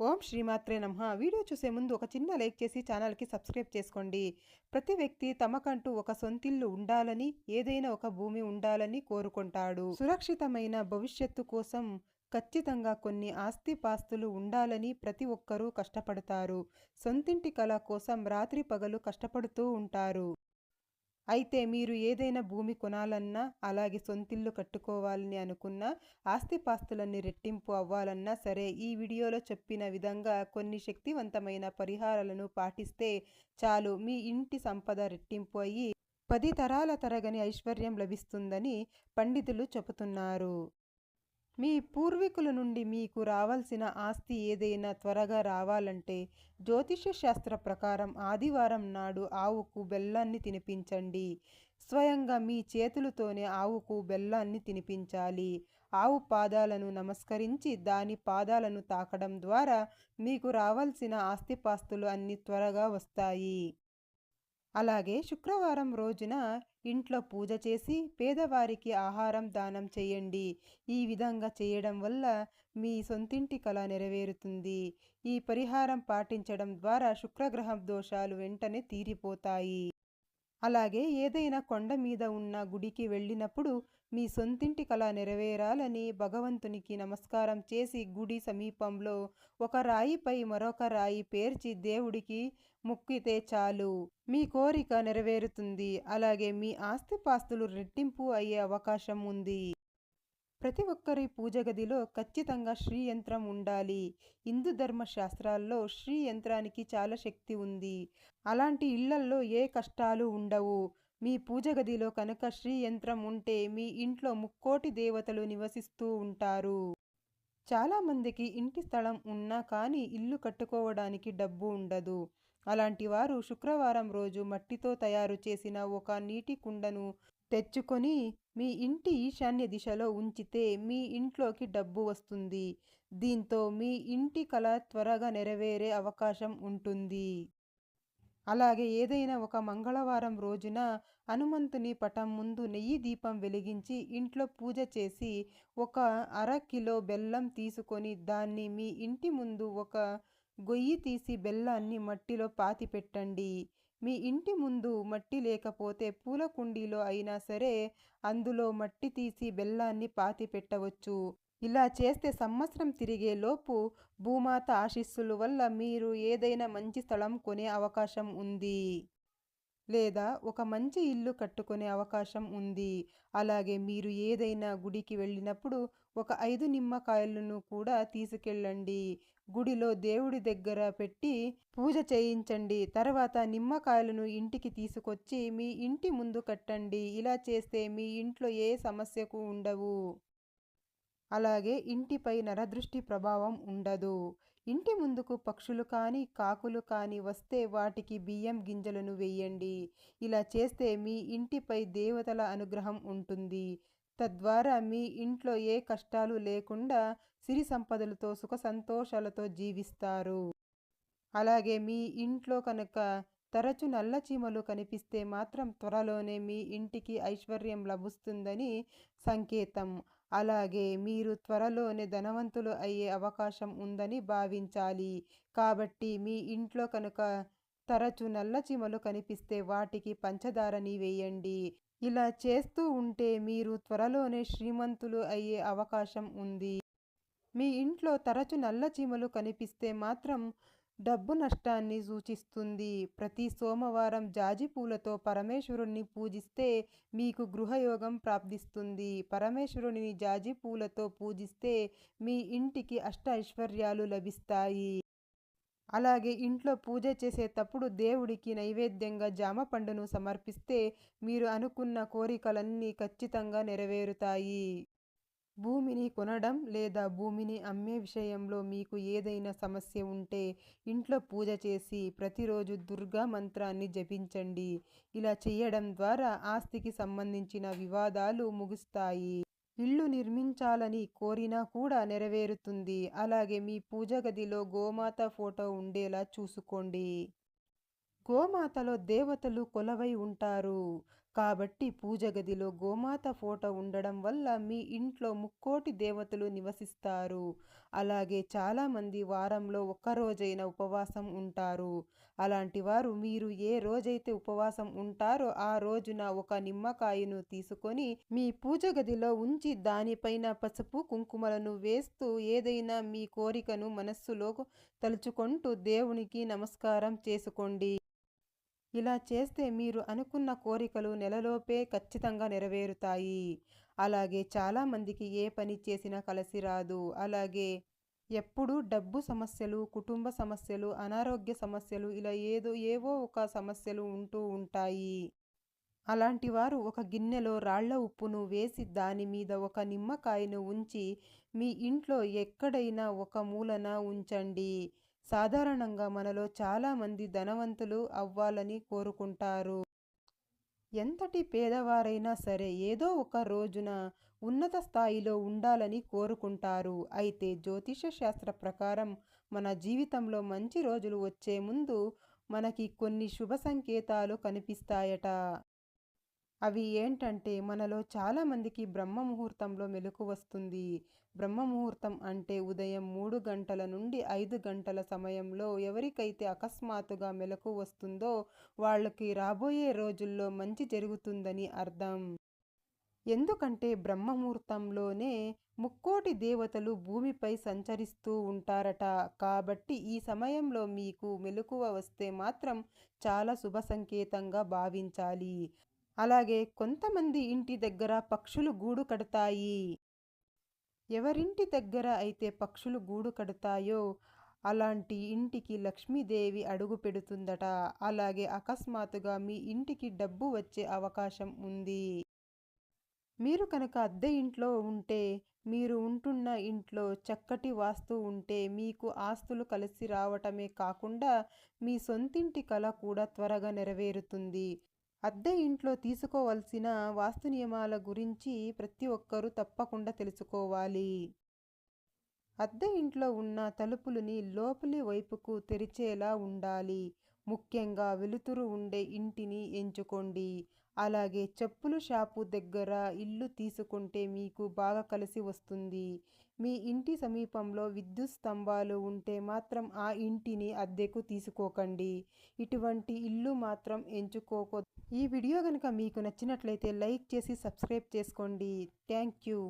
ఓం శ్రీమాత్రే నమ. వీడియో చూసే ముందు ఒక చిన్న లైక్ చేసి ఛానల్కి సబ్స్క్రైబ్ చేసుకోండి. ప్రతి వ్యక్తి తమకంటూ ఒక సొంతిల్లు ఉండాలని ఏదైనా ఒక భూమి ఉండాలని కోరుకుంటాడు. సురక్షితమైన భవిష్యత్తు కోసం ఖచ్చితంగా కొన్ని ఆస్తిపాస్తులు ఉండాలని ప్రతి ఒక్కరూ కష్టపడతారు. సొంతింటి కళ కోసం రాత్రి పగలు కష్టపడుతూ ఉంటారు. అయితే మీరు ఏదైనా భూమి కొనాలన్నా అలాగే సొంతిల్లు కట్టుకోవాలని అనుకున్నా ఆస్తిపాస్తులన్నీ రెట్టింపు అవ్వాలన్నా సరే ఈ వీడియోలో చెప్పిన విధంగా కొన్ని శక్తివంతమైన పరిహారాలను పాటిస్తే చాలు మీ ఇంటి సంపద రెట్టింపు అయ్యి పది తరాల తరగని ఐశ్వర్యం లభిస్తుందని పండితులు చెబుతున్నారు. మీ పూర్వీకుల నుండి మీకు రావాల్సిన ఆస్తి ఏదైనా త్వరగా రావాలంటే జ్యోతిష శాస్త్ర ప్రకారం ఆదివారం నాడు ఆవుకు బెల్లాన్ని తినిపించండి. స్వయంగా మీ చేతులతోనే ఆవుకు బెల్లాన్ని తినిపించాలి. ఆవు పాదాలను నమస్కరించి దాని పాదాలను తాకడం ద్వారా మీకు రావాల్సిన ఆస్తిపాస్తులు అన్ని త్వరగా వస్తాయి. అలాగే శుక్రవారం రోజున ఇంట్లో పూజ చేసి పేదవారికి ఆహారం దానం చేయండి. ఈ విధంగా చేయడం వల్ల మీ సొంతింటి కళ నెరవేరుతుంది. ఈ పరిహారం పాటించడం ద్వారా శుక్రగ్రహం దోషాలు వెంటనే తీరిపోతాయి. అలాగే ఏదైనా కొండ మీద ఉన్న గుడికి వెళ్ళినప్పుడు మీ సొంతింటి కళ నెరవేరాలని భగవంతునికి నమస్కారం చేసి గుడి సమీపంలో ఒక రాయిపై మరొక రాయి పేర్చి దేవుడికి మొక్కితే చాలు. మీ కోరిక నెరవేరుతుంది. అలాగే మీ ఆస్తిపాస్తులు రెట్టింపు అయ్యే అవకాశం ఉంది. ప్రతి ఒక్కరి పూజ గదిలో ఖచ్చితంగా శ్రీ యంత్రం ఉండాలి. హిందూ ధర్మ శాస్త్రాల్లో శ్రీ యంత్రానికి చాలా శక్తి ఉంది. అలాంటి ఇళ్ళల్లో ఏ కష్టాలు ఉండవు. మీ పూజ గదిలో కనుక శ్రీ యంత్రం ఉంటే మీ ఇంట్లో ముక్కోటి దేవతలు నివసిస్తూ ఉంటారు. చాలామందికి ఇంటి స్థలం ఉన్నా కానీ ఇల్లు కట్టుకోవడానికి డబ్బు ఉండదు. అలాంటి వారు శుక్రవారం రోజు మట్టితో తయారు చేసిన ఒక నీటి కుండను తెచ్చుకొని మీ ఇంటి ఈశాన్య దిశలో ఉంచితే మీ ఇంట్లోకి డబ్బు వస్తుంది. దీంతో మీ ఇంటి కళ త్వరగా నెరవేరే అవకాశం ఉంటుంది. అలాగే ఏదైనా ఒక మంగళవారం రోజున హనుమంతుని పటం ముందు నెయ్యి దీపం వెలిగించి ఇంట్లో పూజ చేసి ఒక అర కిలో బెల్లం తీసుకొని దాన్ని మీ ఇంటి ముందు ఒక గొయ్యి తీసి బెల్లాన్ని మట్టిలో పాతి పెట్టండి. మీ ఇంటి ముందు మట్టి లేకపోతే పూల కుండీలో అయినా సరే అందులో మట్టి తీసి బెల్లాన్ని పాతి పెట్టవచ్చు. ఇలా చేస్తే సంవత్సరం తిరిగే లోపు భూమాత ఆశీస్సుల వల్ల మీరు ఏదైనా మంచి స్థలం కొనే అవకాశం ఉంది. లేదా ఒక మంచి ఇల్లు కట్టుకునే అవకాశం ఉంది. అలాగే మీరు ఏదైనా గుడికి వెళ్ళినప్పుడు ఒక ఐదు నిమ్మకాయలను కూడా తీసుకెళ్ళండి. గుడిలో దేవుడి దగ్గర పెట్టి పూజ చేయించండి. తర్వాత నిమ్మకాయలను ఇంటికి తీసుకొచ్చి మీ ఇంటి ముందు కట్టండి. ఇలా చేస్తే మీ ఇంట్లో ఏ సమస్యకు ఉండవు. అలాగే ఇంటిపై నరదృష్టి ప్రభావం ఉండదు. ఇంటి ముందుకు పక్షులు కానీ కాకులు కానీ వస్తే వాటికి బియ్యం గింజలను వేయండి. ఇలా చేస్తే మీ ఇంటిపై దేవతల అనుగ్రహం ఉంటుంది. తద్వారా మీ ఇంట్లో ఏ కష్టాలు లేకుండా సిరి సంపదలతో సుఖ సంతోషాలతో జీవిస్తారు. అలాగే మీ ఇంట్లో కనుక తరచు నల్ల చీమలు కనిపిస్తే మాత్రం త్వరలోనే మీ ఇంటికి ఐశ్వర్యం లభిస్తుందని సంకేతం. అలాగే మీరు త్వరలోనే ధనవంతులు అయ్యే అవకాశం ఉందని భావించాలి. కాబట్టి మీ ఇంట్లో కనుక తరచు నల్ల చీమలు కనిపిస్తే వాటికి పంచదారని వేయండి ఇలా చేస్తూ ఉంటే మీరు త్వరలోనే శ్రీమంతులు అయ్యే అవకాశం ఉంది. మీ ఇంట్లో తరచు నల్ల చీమలు కనిపిస్తే మాత్రం డబ్బు నష్టాన్ని సూచిస్తుంది. ప్రతి సోమవారం జాజి పూలతో పరమేశ్వరుణ్ణి పూజిస్తే మీకు గృహయోగం ప్రాప్తిస్తుంది. పరమేశ్వరుని జాజి పూలతో పూజిస్తే మీ ఇంటికి అష్ట ఐశ్వర్యాలు లభిస్తాయి. అలాగే ఇంట్లో పూజ చేసేటప్పుడు దేవుడికి నైవేద్యంగా జామ పండును సమర్పిస్తే మీరు అనుకున్న కోరికలన్నీ ఖచ్చితంగా నెరవేరుతాయి. భూమిని కొనడం లేదా భూమిని అమ్మే విషయంలో మీకు ఏదైనా సమస్య ఉంటే ఇంట్లో పూజ చేసి ప్రతిరోజు దుర్గా మంత్రాన్ని జపించండి. ఇలా చేయడం ద్వారా ఆస్తికి సంబంధించిన వివాదాలు ముగుస్తాయి. ఇల్లు నిర్మించాలని కోరినా కూడా నెరవేరుతుంది. అలాగే మీ పూజ గదిలో గోమాత ఫోటో ఉండేలా చూసుకోండి. గోమాతలో దేవతలు కొలవై ఉంటారు. కాబట్టి పూజ గదిలో గోమాత ఫోటో ఉండడం వల్ల మీ ఇంట్లో ముక్కోటి దేవతలు నివసిస్తారు. అలాగే చాలామంది వారంలో ఒక్కరోజైన ఉపవాసం ఉంటారు. అలాంటి వారు మీరు ఏ రోజైతే ఉపవాసం ఉంటారో ఆ రోజున ఒక నిమ్మకాయను తీసుకొని మీ పూజ గదిలో ఉంచి దానిపైన పసుపు కుంకుమలను వేస్తూ ఏదైనా మీ కోరికను మనస్సులో తలుచుకుంటూ దేవునికి నమస్కారం చేసుకోండి. ఇలా చేస్తే మీరు అనుకున్న కోరికలు నెలలోపే ఖచ్చితంగా నెరవేరుతాయి. అలాగే చాలామందికి ఏ పని చేసినా కలిసి రాదు. అలాగే ఎప్పుడు డబ్బు సమస్యలు కుటుంబ సమస్యలు అనారోగ్య సమస్యలు ఇలా ఏదో ఏవో ఒక సమస్యలు ఉంటూ ఉంటాయి. అలాంటి వారు ఒక గిన్నెలో రాళ్ళ ఉప్పును వేసి దాని మీద ఒక నిమ్మకాయను ఉంచి మీ ఇంట్లో ఎక్కడైనా ఒక మూలన ఉంచండి. సాధారణంగా మనలో చాలామంది ధనవంతులు అవ్వాలని కోరుకుంటారు. ఎంతటి పేదవారైనా సరే ఏదో ఒక రోజున ఉన్నత స్థాయిలో ఉండాలని కోరుకుంటారు. అయితే జ్యోతిష శాస్త్ర ప్రకారం మన జీవితంలో మంచి రోజులు వచ్చే ముందు మనకి కొన్ని శుభ సంకేతాలు కనిపిస్తాయట. అవి ఏంటంటే మనలో చాలామందికి బ్రహ్మ ముహూర్తంలో మెలకు వస్తుంది. బ్రహ్మ ముహూర్తం అంటే ఉదయం మూడు గంటల నుండి ఐదు గంటల సమయంలో ఎవరికైతే అకస్మాత్తుగా మెలకు వస్తుందో వాళ్ళకి రాబోయే రోజుల్లో మంచి జరుగుతుందని అర్థం. ఎందుకంటే బ్రహ్మముహూర్తంలోనే ముక్కోటి దేవతలు భూమిపై సంచరిస్తూ ఉంటారట. కాబట్టి ఈ సమయంలో మీకు మెలకువ వస్తే మాత్రం చాలా శుభ సంకేతంగా భావించాలి. అలాగే కొంతమంది ఇంటి దగ్గర పక్షులు గూడు కడతాయి. ఎవరింటి దగ్గర అయితే పక్షులు గూడు కడతాయో అలాంటి ఇంటికి లక్ష్మీదేవి అడుగు పెడుతుందట. అలాగే అకస్మాత్తుగా మీ ఇంటికి డబ్బు వచ్చే అవకాశం ఉంది. మీరు కనుక అద్దె ఇంట్లో ఉంటే మీరు ఉంటున్న ఇంట్లో చక్కటి వాస్తు ఉంటే మీకు ఆస్తులు కలిసి రావటమే కాకుండా మీ సొంతింటి కళ కూడా త్వరగా నెరవేరుతుంది. అద్దె ఇంట్లో తీసుకోవలసిన వాస్తు నియమాల గురించి ప్రతి ఒక్కరూ తప్పకుండా తెలుసుకోవాలి. అద్దె ఇంట్లో ఉన్న తలుపులని లోపలి వైపుకు తెరిచేలా ఉండాలి. ముఖ్యంగా వెలుతురు ఉండే ఇంటిని ఎంచుకోండి. అలాగే చెప్పుల షాపు దగ్గర ఇల్లు తీసుకుంటే మీకు బాగా కలిసి వస్తుంది. మీ ఇంటి సమీపంలో విద్యుత్ స్తంభాలు ఉంటే మాత్రం ఆ ఇంటిని అద్దెకు తీసుకోకండి. ఇటువంటి ఇల్లు మాత్రం ఎంచుకోక ఈ వీడియో కనుక మీకు నచ్చినట్లయితే లైక్ చేసి సబ్స్క్రైబ్ చేసుకోండి. Thank you.